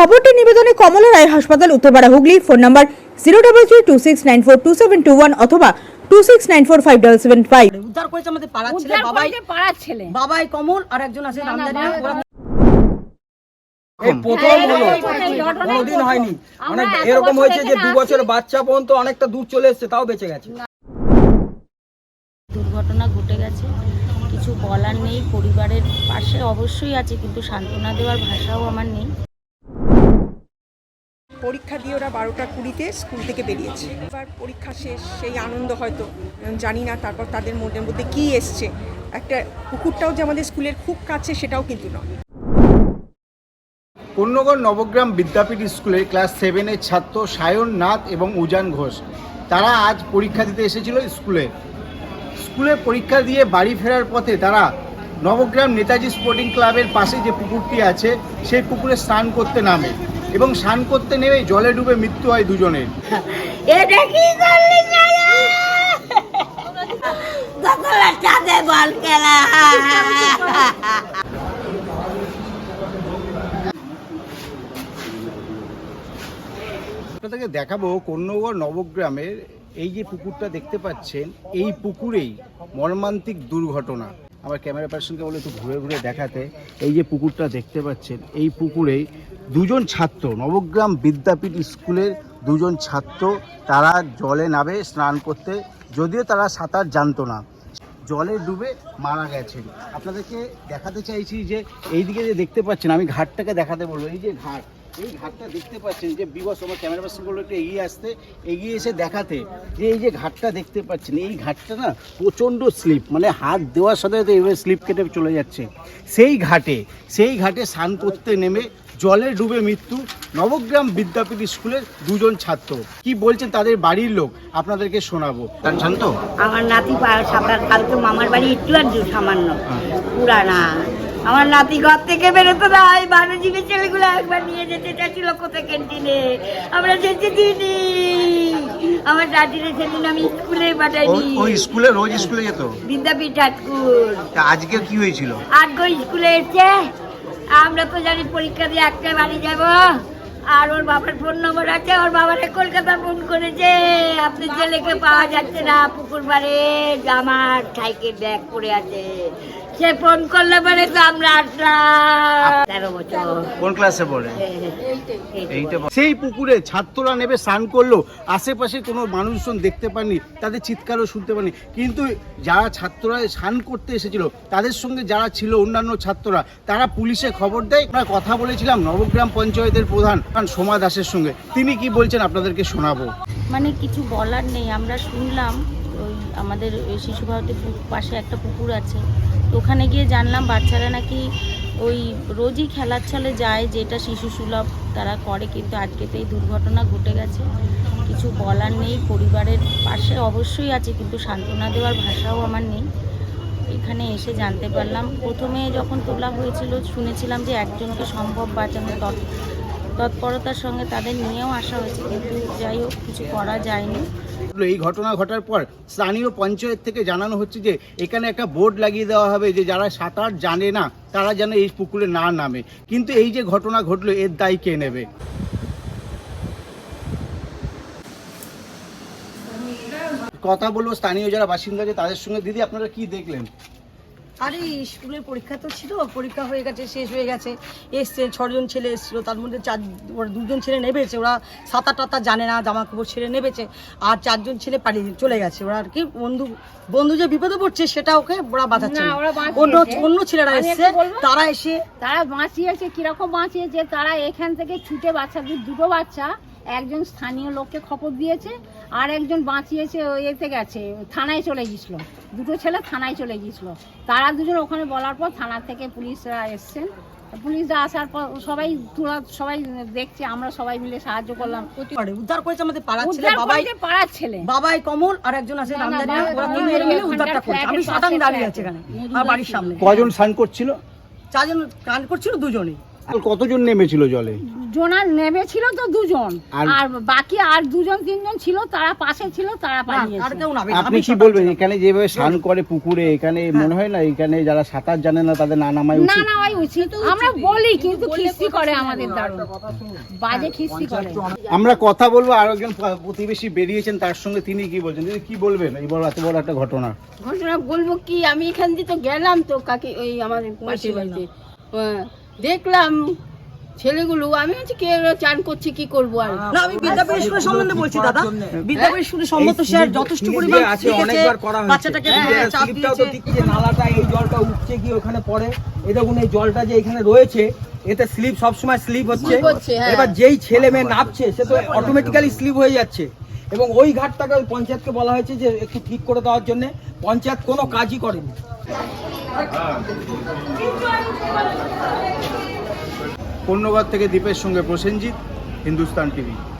খবরটি নিবেদনে কমলা রায় হাসপাতাল Uttarpara Hooghly phone number zero double three two six nine four two seven two one অথবা two six nine four five double seven five উদ্ধার করেছে আমাদের পাড়ার ছেলে বাবাই। পাড়ার ছেলে। বাবাই কমল আর একজন আছে রামদানি। বাবা- ওরা এই প্রথম হলো। কোনোদিন হয়নি। আমরা এরকম হয়েছে যে দু বছর বাচ্চা পর্যন্ত অনেকটা দূর চলে এসেছে তাও বেঁচে গেছে। দুর্ঘটনা ঘটে গেছে। কিছু বলার নেই পরিবারের পাশে অবশ্যই আছে কিন্তু সান্ত্বনা দেওয়ার ভাষাও আমার নেই। পরীক্ষা দিয়ে ওরা বারোটা কুড়িতে স্কুল থেকে বেরিয়েছে। এবার পরীক্ষা শেষ, সেই আনন্দ হয়তো জানি না, তারপর তাদের মধ্যে মধ্যে কী এসছে। একটা পুকুরটাও যে আমাদের স্কুলের খুব কাছে, সেটাও কিন্তু নয়। পূর্ণগর নবগ্রাম বিদ্যাপীঠ স্কুলের ক্লাস সেভেনের ছাত্র সায়ন নাথ এবং উজান ঘোষ, তারা আজ পরীক্ষা দিতে এসেছিল স্কুলে। স্কুলে পরীক্ষা দিয়ে বাড়ি ফেরার পথে তারা নবগ্রাম নেতাজি স্পোর্টিং ক্লাবের পাশে যে পুকুরটি আছে, সেই পুকুরে স্নান করতে নামে। এবং স্নান করতে নেমে জলে ডুবে মৃত্যু হয় দুজনের। এটা কি করলি বল খেলা। আপনাদেরকে দেখাবো কন্যগর নবগ্রামের এই যে পুকুরটা দেখতে পাচ্ছেন এই পুকুরেই মর্মান্তিক দুর্ঘটনা। আমার ক্যামেরা পার্সনকে বলে একটু ঘুরে ঘুরে দেখাতে। এই যে পুকুরটা দেখতে পাচ্ছেন, এই পুকুরেই দুজন ছাত্র, নবগ্রাম বিদ্যাপীঠ স্কুলের দুজন ছাত্র, তারা জলে নামে স্নান করতে। যদিও তারা সাঁতার জানতো না। জলে ডুবে মারা গেছেন। আপনাদেরকে দেখাতে চাইছি যে, এইদিকে যে দেখতে পাচ্ছেন, আমি ঘাটটাকে দেখাতে বলব। এই যে ঘাট এই ঘাটটা দেখতে পাচ্ছেন যে বিবস আমার ক্যামেরা পার্সন বলল একটু এগিয়ে আসতে, এগিয়ে এসে দেখাতে। যে এই যে ঘাটটা দেখতে পাচ্ছেন, এই ঘাটটা না প্রচণ্ড স্লিপ মানে হাত দেওয়ার সাথে সাথে এভাবে স্লিপ কেটে চলে যাচ্ছে। সেই ঘাটে সেই ঘাটে স্নান করতে নেমে জলে ডুবে মৃত্যু। নবগ্রাম বিদ্যাপীঠ স্কুলের দুজন ছাত্র। কি বলছেন তাদের বাড়ির লোক? আপনাদেরকে শোনাবো। তার শান্ত? আমার নাতি সাঁতার কালকে মামার বাড়ি একটু আর সামান্য। পুরানা আমার নাতি ঘর থেকে বেরোতো না এই বারোজীবী ছেলেগুলো একবার নিয়ে যেতে চাইছিল কোথায় ক্যান্টিনে। আমরা যেতে দিইনি। আমার দাদিরে সেদিন আমি স্কুলে পাঠাইনি। ওই স্কুলে রোজ স্কুলে যেত? বিদ্যাপীঠ ঠাকুর আজকে কি হয়েছিল? আজকে স্কুলে এসছে আমরা তো জানি পরীক্ষা দিয়ে একটা বাড়ি যাব। আর ওর বাবার ফোন নম্বর আছে, ওর বাবারে কলকাতা ফোন করেছে। আপনি ছেলেকে পাওয়া যাচ্ছে না, পুকুর পাড়ে জামার সাইকেল ব্যাগ পড়ে আছে। সে ফোন করলে পরে তো আমরা আসলাম। কোন ক্লাসে পড়ে? এইটা। সেই পুকুরে ছাত্ররা নেবে স্নান করল। আশেপাশে কোনো মানুষজন দেখতে পাননি তাদের চিৎকারও শুনতে পাননি। কিন্তু যারা ছাত্ররা স্নান করতে এসেছিল তাদের সঙ্গে যারা ছিল অন্যান্য ছাত্ররা তারা পুলিশে খবর দেয়। আমরা কথা বলেছিলাম নবগ্রাম পঞ্চায়েতের প্রধান সোমা দাসের সঙ্গে। তিনি কি বলছেন আপনাদেরকে শোনাবো? মানে কিছু বলার নেই। আমরা শুনলাম ওই আমাদের শিশু ভারতের পাশে একটা পুকুর আছে। ওখানে গিয়ে জানলাম বাচ্চারা নাকি ওই রোজই খেলার ছলে যায় যেটা শিশু সুলভ তারা করে, কিন্তু আজকে তো এই দুর্ঘটনা ঘটে গেছে। কিছু বলার নেই, পরিবারের পাশে অবশ্যই আছে, কিন্তু সান্ত্বনা দেওয়ার ভাষাও আমার নেই। এখানে এসে জানতে পারলাম। প্রথমে যখন তোলা হয়েছিল, শুনেছিলাম যে একজনকে সম্ভব বাঁচানো তৎ- তৎপরতার সঙ্গে তাদের নিয়েও আসা হয়েছে, কিন্তু যাই হোক, কিছু করা যায়নি। এই ঘটনা ঘটার পর স্থানীয় পঞ্চায়েত থেকে জানানো হচ্ছে যে এখানে একটা বোর্ড লাগিয়ে দেওয়া হবে যে যারা সাঁতার জানে না, তারা যেন এই পুকুরে না নামে। কিন্তু এই যে ঘটনা ঘটলো, এর দায় কে নেবে? কথা বলব, স্থানীয় যারা বাসিন্দা যে তাদের সঙ্গে। দিদি, আপনারা কি দেখলেন? আরে স্কুলের পরীক্ষা তো ছিল পরীক্ষা হয়ে গেছে শেষ হয়ে গেছে। এসছে ছজন ছেলে এসেছিল তার মধ্যে চার ওরা দুজন ছেলে নেবেছে ওরা সাঁতার টাতার জানে না জামা কাপড় ছেড়ে নেবেছে আর চারজন ছেলে পালিয়ে চলে গেছে। ওরা আর কি বন্ধু বন্ধু যে বিপদে পড়ছে সেটা ওকে ওরা বাঁচাচ্ছে। না, না। ওরা অন্য অন্য ছেলেরা এসছে তারা এসে তারা বাঁচিয়েছে কীরকম বাঁচিয়েছে তারা এখান থেকে ছুটে বাচ্চা দুটো বাচ্চা একজন স্থানীয় লোককে খবর দিয়েছে আর একজন বাঁচিয়েছে এতে গেছে থানায় চলে গেছিল দুটো ছেলে থানায় চলে গেছিল তারা দুজন ওখানে বলার পর থানা থেকে পুলিশরা এসছেন। পুলিশরা আসার পর সবাই তোরা সবাই দেখছে আমরা সবাই মিলে সাহায্য করলাম। উদ্ধার করেছে আমাদের পাড়ার ছেলে বাবাই পাড়ার ছেলে। বাবাই কমল আর একজন আছে রামদানি। ওরা তিনজন মিলে উদ্ধারটা করেছে। আমি সাতান দাঁড়িয়ে। আছে এখানে আমার বাড়ির সামনে। কজন স্নান করছিল? চারজন গান করছিল দুজনেই। কতজন নেমেছিল জলে? জোনার নেমেছিল তো দুজন। আর- আর বাকি আর দুজন তিনজন ছিল তারা পাশে ছিল তারা আপনি কি বলবেন এখানে যেভাবে স্নান করে পুকুরে এখানে মনে হয় না এখানে যারা সাঁতার জানে না তাদের না নামাই না উচিত। না ওই উচিত। আমরা বলি কিন্তু খিস্তি করে আমাদের দারুণ। বাজে খিস্তি করে। আমরা কথা বলব আর একজন প্রতিবেশী বেরিয়েছেন তার সঙ্গে তিনি কি বলছেন? দিদি কি বলবেন? এই বড় এত বড় একটা ঘটনা। ঘটনা বলব কি আমি এখান দিয়ে তো গেলাম তো কাকে ওই আমার পাশের বাড়িতে। দেখলাম ছেলেগুলো আমি হচ্ছে কে চান করছে কি করব আর? না আমি বিদ্যাপীঠ স্কুলের সম্বন্ধে বলছি দাদা। বিদ্যাপীঠ স্কুলের সম্মত সে আর যথেষ্ট পরিমাণ আছে অনেকবার করা হয়েছে। বাচ্চাটাকে চাপ তো দিয়েছে। দিচ্ছে নালাটা এই জলটা উঠছে কি ওখানে পড়ে? এই দেখুন এই জলটা যে এখানে রয়েছে এতে স্লিপ সবসময় স্লিপ হচ্ছে। হ্যাঁ। এবার যেই ছেলে মেয়ে নামছে সে তো অটোমেটিক্যালি স্লিপ হয়ে যাচ্ছে। এবং ওই ঘাটটাকে ওই পঞ্চায়েতকে বলা হয়েছে যে একটু ঠিক করে দেওয়ার জন্য পঞ্চায়েত কোনো কাজই করেনি। পূর্ণগড় থেকে দীপের সঙ্গে প্রসেনজিৎ হিন্দুস্তান টিভি।